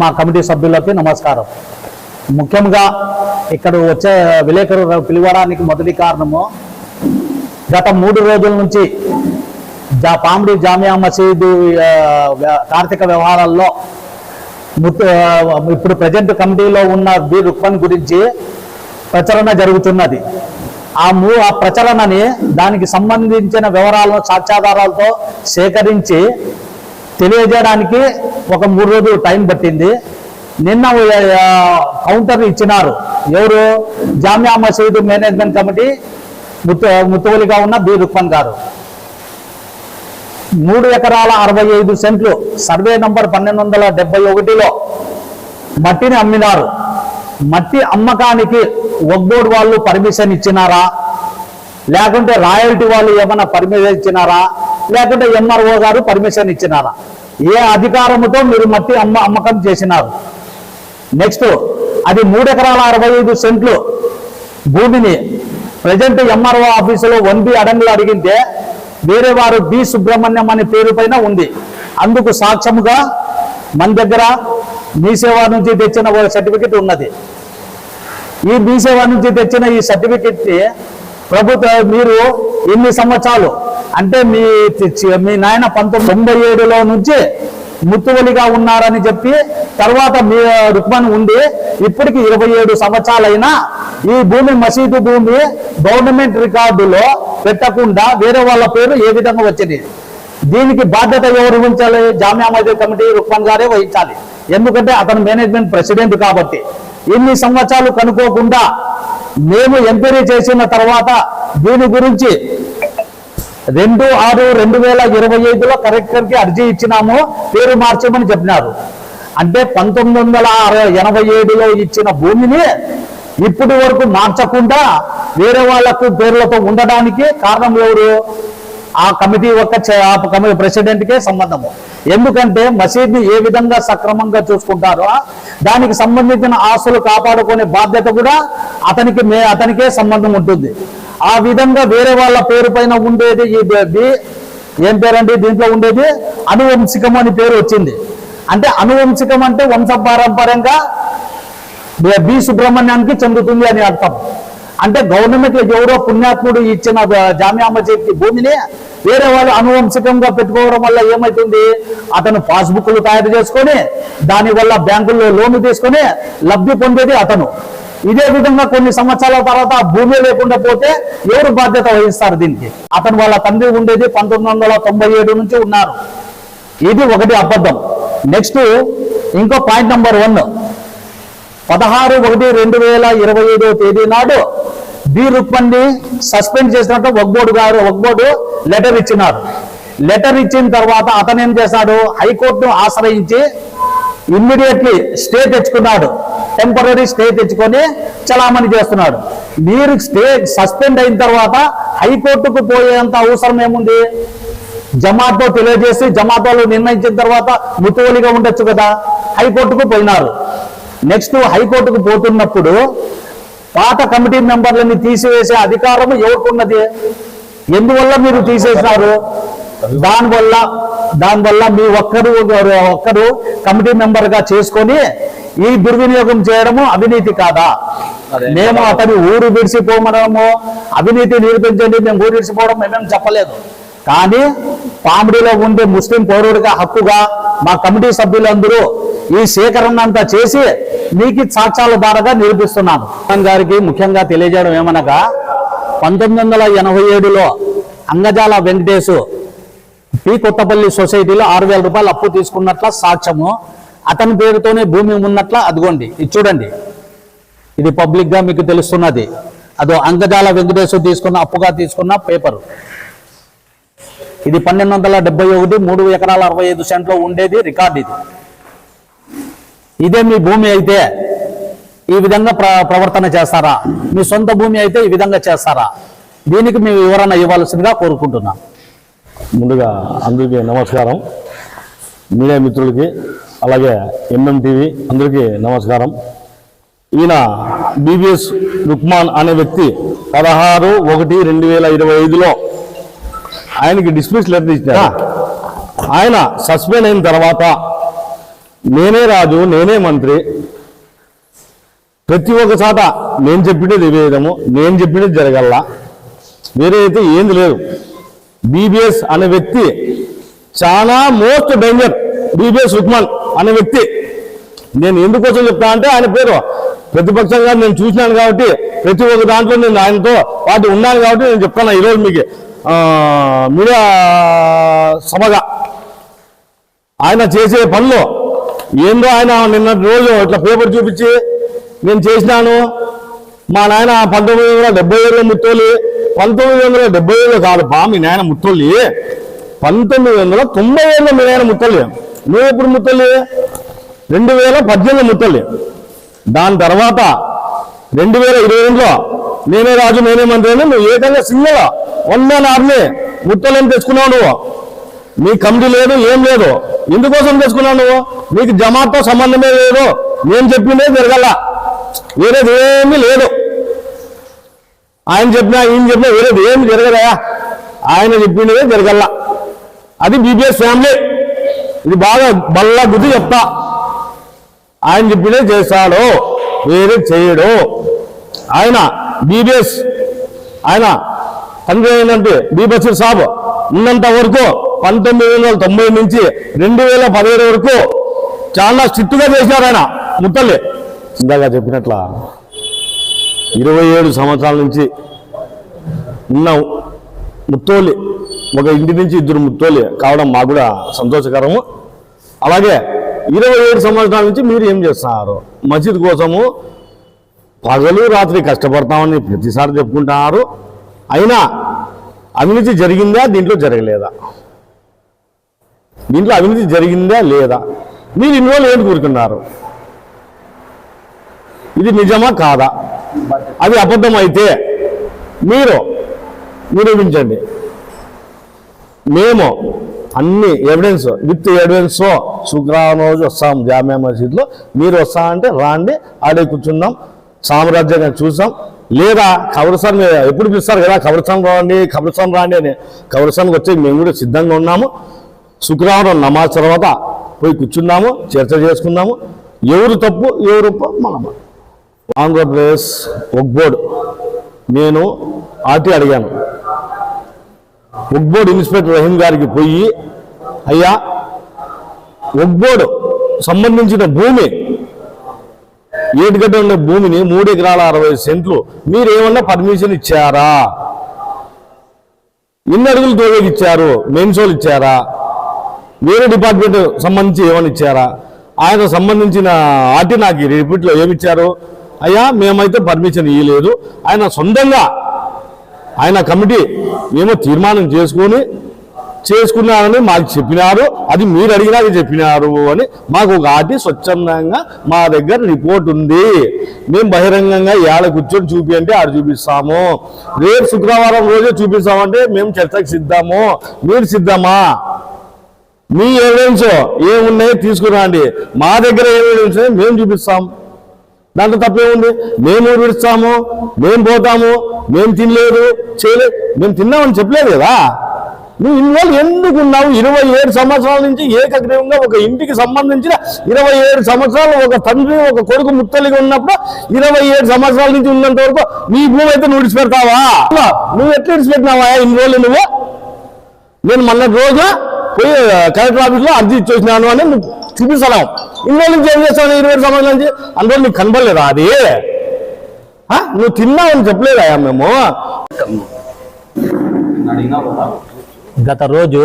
మా కమిటీ సభ్యులకి నమస్కారం. ముఖ్యంగా ఇక్కడ వచ్చే విలేకరు పిలవడానికి మొదటి కారణము గత మూడు రోజుల నుంచి జా పామిడి జామియా మసీదు కార్తీక వ్యవహారాల్లో ఇప్పుడు ప్రజెంట్ కమిటీలో ఉన్న బి రుక్మన్ గురించి ప్రచరణ జరుగుతున్నది. ఆ మూ ఆ ప్రచరణని దానికి సంబంధించిన వివరాలను సాక్ష్యాధారాలతో సేకరించి తెలియజేయడానికి ఒక మూడు రోజులు టైం పట్టింది. నిన్న కౌంటర్ ఇచ్చినారు. ఎవరు? జామియా మసీదు మేనేజ్మెంట్ కమిటీ ముత్తు ముత్తువలిగా ఉన్న బి. రుక్మన్ గారు. మూడు ఎకరాల అరవై ఐదు సెంట్లు సర్వే నంబర్ పన్నెండు వందల డెబ్బై ఒకటిలో మట్టిని అమ్మినారు. మట్టి అమ్మకానికి ఒగ్గోడు వాళ్ళు పర్మిషన్ ఇచ్చినారా? లేకుంటే రాయల్టీ వాళ్ళు ఏమైనా పర్మిషన్ ఇచ్చినారా? లేకుంటే ఎంఆర్ఓ గారు పర్మిషన్ ఇచ్చినారా? ఏ అధికారముతో మీరు మట్టి అమ్మ అమ్మకం చేసినారు? నెక్స్ట్ అది మూడు ఎకరాల అరవై ఐదు సెంట్లు భూమిని ప్రజెంట్ ఎంఆర్ఓ ఆఫీసులో వన్ బి అడంగులు అడిగితే వేరే వారు బి సుబ్రహ్మణ్యం అనే పేరు పైన ఉంది. అందుకు సాక్ష్యముగా మన దగ్గర మీసేవ నుంచి తెచ్చిన ఒక సర్టిఫికెట్ ఉన్నది. ఈ మీసేవ నుంచి తెచ్చిన ఈ సర్టిఫికెట్ ప్రభుత్వ మీరు ఎన్ని సంవత్సరాలు అంటే మీ మీ నాయన పంతొమ్మిది తొంభై ఏడులో నుంచి ముత్తువలిగా ఉన్నారని చెప్పి తర్వాత మీ రుక్మన్ ఉండి ఇప్పటికి ఇరవై ఏడు సంవత్సరాలైనా ఈ భూమి మసీదు భూమి గవర్నమెంట్ రికార్డులో పెట్టకుండా వేరే వాళ్ళ పేరు ఏ విధంగా వచ్చింది? దీనికి బాధ్యత ఎవరు వహించాలి? జామియా మసీద్ కమిటీ రుక్మణ్ గారే వహించాలి. ఎందుకంటే అతను మేనేజ్మెంట్ ప్రెసిడెంట్ కాబట్టి. ఇన్ని సంవత్సరాలు కనుక్కోకుండా మేము ఎంక్వైరీ చేసిన తర్వాత దీని గురించి రెండు ఆరు రెండు వేల ఇరవై ఐదులో కలెక్టర్కి అర్జీ ఇచ్చినాము. పేరు మార్చమని చెప్పినారు. అంటే పంతొమ్మిది వందల అరవై ఎనభై ఏడులో ఇచ్చిన భూమిని ఇప్పటి వరకు మార్చకుండా వేరే వాళ్ళకు పేర్లతో ఉండడానికి కారణం ఎవరు? ఆ కమిటీ యొక్క కమిటీ ప్రెసిడెంట్కే సంబంధము. ఎందుకంటే మసీద్ని ఏ విధంగా సక్రమంగా చూసుకుంటారో దానికి సంబంధించిన ఆస్తులు కాపాడుకునే బాధ్యత కూడా అతనికి మే అతనికే సంబంధం ఉంటుంది. ఆ విధంగా వేరే వాళ్ళ పేరు పైన ఉండేది ఈ ఏం పేరండి? దీంట్లో ఉండేది అనువంశికం అని పేరు వచ్చింది. అంటే అనువంశికం అంటే వంశ పారంపర్యంగా బి సుబ్రహ్మణ్యానికి చెందుతుంది అని అర్థం. అంటే గవర్నమెంట్ ఎవరో పుణ్యాత్ముడు ఇచ్చిన బ- జామియా మసీద్కి భూమిని వేరే వాళ్ళు అనువంశికంగా పెట్టుకోవడం వల్ల ఏమవుతుంది అతను పాస్బుక్లు తయారు చేసుకొని దానివల్ల బ్యాంకుల్లో లోన్లు తీసుకొని లబ్ధి పొందేది అతను. ఇదే విధంగా కొన్ని సంవత్సరాల తర్వాత ఆ భూమి లేకుండా పోతే ఎవరు బాధ్యత వహిస్తారు దీనికి? అతను వాళ్ళ తండ్రి ఉండేది పంతొమ్మిది వందల తొంభై ఏడు నుంచి ఉన్నారు. ఇది ఒకటి అబద్ధం. నెక్స్ట్ ఇంకో పాయింట్ నెంబర్ వన్ పదహారు ఒకటి రెండు వేల ఇరవై ఐదో తేదీ నాడు బి. రుక్మణ్ని సస్పెండ్ చేసినట్టు వగ్బోర్డు గారు వగ్బోర్డు లెటర్ ఇచ్చినారు. లెటర్ ఇచ్చిన తర్వాత అతను ఏం చేశాడు? హైకోర్టును ఆశ్రయించి ఇమ్మీడియట్లీ స్టే తెచ్చుకున్నాడు. టెంపరీ స్టే తెచ్చుకొని చలామణి చేస్తున్నాడు. మీరు స్టే సస్పెండ్ అయిన తర్వాత హైకోర్టుకు పోయేంత అవసరం ఏముంది? జమాతో తెలియజేసి జమాతోలు నిర్ణయించిన తర్వాత ముతువలిగా ఉండొచ్చు కదా? హైకోర్టుకు పోయినారు. నెక్స్ట్ హైకోర్టుకు పోతున్నప్పుడు పాత కమిటీ మెంబర్లని తీసివేసే అధికారం ఎవరికున్నది? ఎందువల్ల మీరు తీసేసినారు? దానివల్ల దానివల్ల మీ ఒక్కరు ఒక్కరు కమిటీ మెంబర్గా చేసుకొని ఈ దుర్వినియోగం చేయడము అవినీతి కాదా? మేము అతని ఊరు విడిచిపోమనము అవినీతి నిరూపించండి మేము ఊరు విడిచిపోవడం మేమేం చెప్పలేదు. కానీ పామిడిలో ఉండే ముస్లిం పౌరుడిగా హక్కుగా మా కమిటీ సభ్యులందరూ ఈ సేకరణ అంతా చేసి మీకు సాక్ష్యాల ద్వారాగా నిరూపిస్తున్నాను గారికి ముఖ్యంగా తెలియజేయడం ఏమనగా పంతొమ్మిది వందల ఎనభై ఏడులో అంగజాల వెంకటేశు పి కొత్తపల్లి సొసైటీలో ఆరు వేల రూపాయలు అప్పు తీసుకున్నట్ల సాక్ష్యము అతని పేరుతోనే భూమి ఉన్నట్ల అదిగోండి ఇది చూడండి. ఇది పబ్లిక్గా మీకు తెలుస్తున్నది. అదో అంగజాల వెంకటేశ్వర తీసుకున్న అప్పుగా తీసుకున్న పేపరు. ఇది పన్నెండు వందల డెబ్బై ఒకటి మూడు ఎకరాల అరవై ఐదు సెంట్లో ఉండేది రికార్డు ఇది. ఇదే మీ భూమి అయితే ఈ విధంగా ప్ర ప్రవర్తన చేస్తారా? మీ సొంత భూమి అయితే ఈ విధంగా చేస్తారా? దీనికి మీ వివరణ ఇవ్వాల్సిందిగా కోరుకుంటున్నాం. ముందుగా అందరికీ నమస్కారం. మీడియా మిత్రులకి అలాగే ఎంఎం టీవీ అందరికీ నమస్కారం. ఈయన బీబీఎస్ రుక్మాన్ అనే వ్యక్తి పదహారు ఒకటి రెండు వేల ఇరవై ఐదులో ఆయనకి డిస్మిస్ లెటర్ ఇచ్చారు. ఆయన సస్పెండ్ అయిన తర్వాత నేనే రాజు నేనే మంత్రి. ప్రతి ఒక్క చాట నేను చెప్పినది విధము నేను చెప్పినది జరగల్లా. వేరే అయితే ఏంది లేదు. బీబీఎస్ అనే వ్యక్తి చాలా మోస్ట్ డేంజర్ బీబీఎస్ రుక్మన్ అనే వ్యక్తి. నేను ఎందుకోసం చెప్తా అంటే ఆయన పేరు ప్రతిపక్షంగా నేను చూసినాను కాబట్టి ప్రతి ఒక్క దాంట్లో నేను ఆయనతో పాటు ఉన్నాను కాబట్టి నేను చెప్తాను ఈరోజు మీకు. మీడియా సభగా ఆయన చేసే పనులు ఏందో ఆయన నిన్న రోజు ఇట్లా పేపర్ చూపించి నేను చేసినాను. మా నాయన పంతొమ్మిది వందల డెబ్బై ఏళ్ళ ముత్తోలి పంతొమ్మిది వందల డెబ్బై ఏళ్ళు కాదు బా మీ నాయన ముత్తోలి పంతొమ్మిది వందల తొంభై ఏళ్ళ మీ నాయన ముత్తోలి. నువ్వు ఎప్పుడు ముత్తోలి రెండు వేల పద్దెనిమిది ముత్తోలి దాని తర్వాత రెండు వేల ఇరవై రెండులో నేనే రాజు నేనే మంత్రి అని నువ్వు ఏకంగా సింగల్. వన్ మ్యాన్ ఆర్మీ ముత్తోలేం తెచ్చుకున్నావు నువ్వు. నీ కమిటీ లేదు ఏం లేదు. ఎందుకోసం తెచ్చుకున్నావు నువ్వు? నీకు జమాతో సంబంధమే లేదు. నేను చెప్పిందే జరగల. వేరేది ఏమీ లేదు. ఆయన చెప్పినా ఈయన చెప్పినా వేరేది ఏమి జరగదా ఆయన చెప్పిందే జరగల. అది బీబీఎస్ ఫ్యామిలీ. ఇది బాగా బల్ల గుద్ది చెప్తా. ఆయన చెప్పినే చేశాడు వేరే చేయడు. ఆయన బీబీఎస్ ఆయన తండ్రి ఏంటంటే బి సాబ్ ఉన్నంత వరకు పంతొమ్మిది వందల తొంభై నుంచి రెండు వేల పదిహేడు వరకు చాలా స్ట్రిక్ట్గా చేశారు ఆయన ముత్తల్లి. ఇందాక చెప్పినట్ల ఇరవై ఏడు సంవత్సరాల నుంచి ఉన్న ముత్తోలి ఒక ఇంటి నుంచి ఇద్దరు ముత్తోలి కావడం మాకు కూడా సంతోషకరము. అలాగే ఇరవై ఏడు సంవత్సరాల నుంచి మీరు ఏం చేస్తున్నారు? మసీద్ కోసము పగలు రాత్రి కష్టపడతామని ప్రతిసారి చెప్పుకుంటున్నారు. అయినా అవినీతి జరిగిందా? దీంట్లో జరగలేదా? దీంట్లో అవినీతి జరిగిందా? లేదా? మీరు ఇన్వాల్వ్ ఏంటి కూరుకున్నారు ఇది నిజమా? కాదా? అది అబద్ధం అయితే మీరు నిరూపించండి. మేము అన్ని ఎవిడెన్స్ విత్ ఎవిడెన్స్ శుక్రవారం రోజు వస్తాం జామియా మసీద్లో. మీరు వస్తా అంటే రాండి ఆడే కూర్చుందాం సామ్రాజ్యంగా చూసాం లేదా కబరస్థాన్ ఎప్పుడు పిలుస్తారు కదా కబరస్థాన్ రాండి కబరస్థాన్ రాండి అని. కబరస్థాన్కి వచ్చి మేము కూడా సిద్ధంగా ఉన్నాము. శుక్రవారం నమాజ్ తర్వాత పోయి కూర్చున్నాము చర్చ చేసుకున్నాము ఎవరు తప్పు ఎవరు మనం. ఆంధ్రప్రదేశ్ ఒక్ బోర్డు నేను ఆర్టీ అడిగాను. ఒగ్బోర్డు ఇన్స్పెక్టర్ రహీం గారికి పోయి అయ్యా ఒగ్బోర్డు సంబంధించిన భూమి ఏటిగడ్డ ఉన్న భూమిని మూడు ఎకరాల అరవై సెంట్లు మీరు ఏమన్నా పర్మిషన్ ఇచ్చారా? ఎన్ని అడుగులు తోవేకి ఇచ్చారు మెయిన్సోల్ ఇచ్చారా? వేరే డిపార్ట్మెంట్ సంబంధించి ఏమని ఇచ్చారా? ఆయన సంబంధించిన ఆర్టీ నాకు రిపీట్లో ఏమిచ్చారు? అయ్యా మేమైతే పర్మిషన్ ఇవ్వలేదు ఆయన సొంతంగా ఆయన కమిటీ మేము తీర్మానం చేసుకొని చేసుకున్నారని మాకు చెప్పినారు. అది మీరు అడిగినాక చెప్పినారు అని మాకు ఒక ఆర్టీ స్వచ్ఛందంగా మా దగ్గర రిపోర్ట్ ఉంది. మేము బహిరంగంగా ఏడ కూర్చొని చూపి అంటే ఆడ చూపిస్తాము. రేపు శుక్రవారం రోజే చూపిస్తామంటే మేము చర్చకు సిద్ధము. మీరు సిద్ధమా? మీ ఎవిడెన్స్ ఏమున్నాయో తీసుకురండి. మా దగ్గర ఏం ఎవిడెన్స్ మేము చూపిస్తాం. దాంట్లో తప్పేముంది? మేము విడుస్తాము మేము పోతాము మేము తినలేదు చేయలేదు మేము తిన్నామని చెప్పలేదు కదా? నువ్వు ఇన్వాల్వ్ ఎందుకు ఉన్నావు? ఇరవై ఏడు సంవత్సరాల నుంచి ఏకగ్రీవంగా ఒక ఇంటికి సంబంధించిన ఇరవై ఏడు సంవత్సరాలు ఒక తండ్రి ఒక కొడుకు ముత్తలిగా ఉన్నప్పుడు ఇరవై ఏడు సంవత్సరాల నుంచి ఉన్నంత వరకు నీ భూమి అయితే నువ్వు విడిచిపెడతావా? నువ్వు ఎట్లా విడిచిపెట్టినావా ఇన్వాల్వ్ నువ్వు? నేను మొన్న రోజు పోయి కలెక్టర్ ఆఫీస్లో అర్జీ ఇచ్చేసినాను అని నువ్వు చూపిస్తాను ఇన్ని నుంచి ఏం చేస్తాను ఇరవై సంవత్సరాల నుంచి? అందులో నీకు కనబడలేదా అది? నువ్వు తిన్నావని చెప్పలేదా మేము? గత రోజు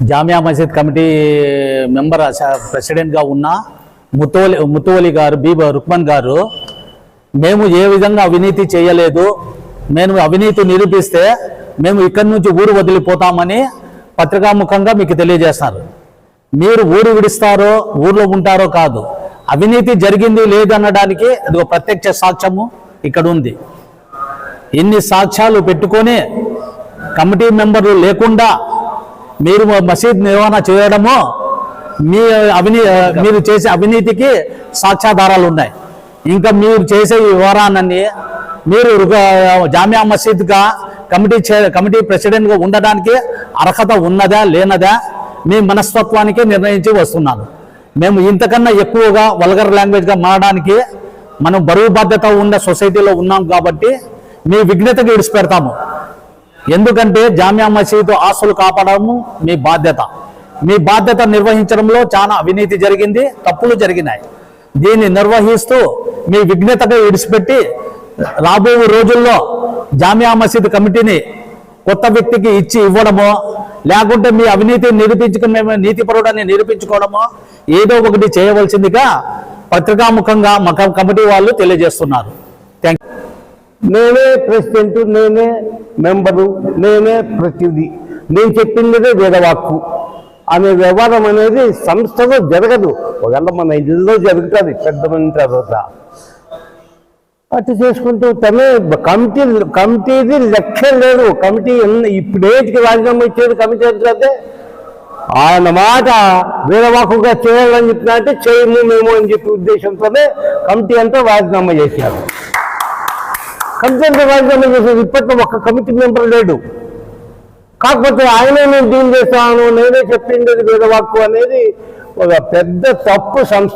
జామియా మసీద్ కమిటీ మెంబర్ ప్రెసిడెంట్గా ఉన్న ముత్తువలి ముత్తోలి గారు బీ రుక్మన్ గారు మేము ఏ విధంగా అవినీతి చేయలేదు మేము అవినీతి నిరూపిస్తే మేము ఇక్కడి నుంచి ఊరు వదిలిపోతామని పత్రికాముఖంగా మీకు తెలియజేస్తారు. మీరు ఊరు విడిస్తారో ఊర్లో ఉంటారో కాదు. అవినీతి జరిగింది లేదనడానికి అది ఒక ప్రత్యక్ష సాక్ష్యము ఇక్కడ ఉంది. ఇన్ని సాక్ష్యాలు పెట్టుకొని కమిటీ మెంబర్లు లేకుండా మీరు మసీద్ నిర్వహణ చేయడము మీ అవినీ మీరు చేసే అవినీతికి సాక్ష్యాధారాలు ఉన్నాయి. ఇంకా మీరు చేసే ఈ వివరాన్ని మీరు జామియా మసీద్గా కమిటీ చే కమిటీ ప్రెసిడెంట్గా ఉండడానికి అర్హత ఉన్నదా లేనదా మీ మనస్తత్వానికి నిర్ణయించి వస్తున్నాను. మేము ఇంతకన్నా ఎక్కువగా వల్గర్ లాంగ్వేజ్గా మారడానికి మనం బరువు బాధ్యత ఉన్న సొసైటీలో ఉన్నాం కాబట్టి మీ విఘ్నతకి విడిచిపెడతాము. ఎందుకంటే జామియా మసీదు ఆస్తులు కాపాడము మీ బాధ్యత. మీ బాధ్యత నిర్వహించడంలో చాలా అవినీతి జరిగింది తప్పులు జరిగినాయి. దీన్ని నిర్వహిస్తూ మీ విఘ్నతగా విడిచిపెట్టి రాబోయే రోజుల్లో జామియా మసీద్ కమిటీని కొత్త వ్యక్తికి ఇచ్చి ఇవ్వడమో లేకుంటే మీ అవినీతి నిరూపించుకునే నీతిపరుడని నిరూపించుకోవడమో ఏదో ఒకటి చేయవలసిందిగా పత్రికాముఖంగా మా కమిటీ వాళ్ళు తెలియజేస్తున్నారు. థ్యాంక్ నేనే ప్రెసిడెంట్ నేనే మెంబరు నేనే ప్రతినిధి. నేను చెప్పిందే వేదవాక్కు. అనే వ్యవహారం అనేది సంస్థలో జరగదు. ఒకవేళ మన ఇల్లులో జరుగుతుంది పెద్ద మంది తర్వాత. అటు చేసుకుంటూ తమే కమిటీ కమిటీది లెక్క లేదు. కమిటీ ఇప్పుడేటికి రాజీనామా ఇచ్చేది కమిటీ అంటే ఆయన మాట వీరవాకుగా చేయాలని చెప్పినా అంటే చేయము మేము అని చెప్పి ఉద్దేశంతోనే కమిటీ అంతా రాజీనామా చేశారు. కమిటీ అంతా రాజీనామా చేశారు ఇప్పట్లో ఒక కమిటీ మెంబర్ లేడు. కాకపోతే ఆయనే నేను డీల్ చేస్తాను నేనే చెప్పింది వేదవాక్కు అనేది ఒక పెద్ద తప్పు సంస్థ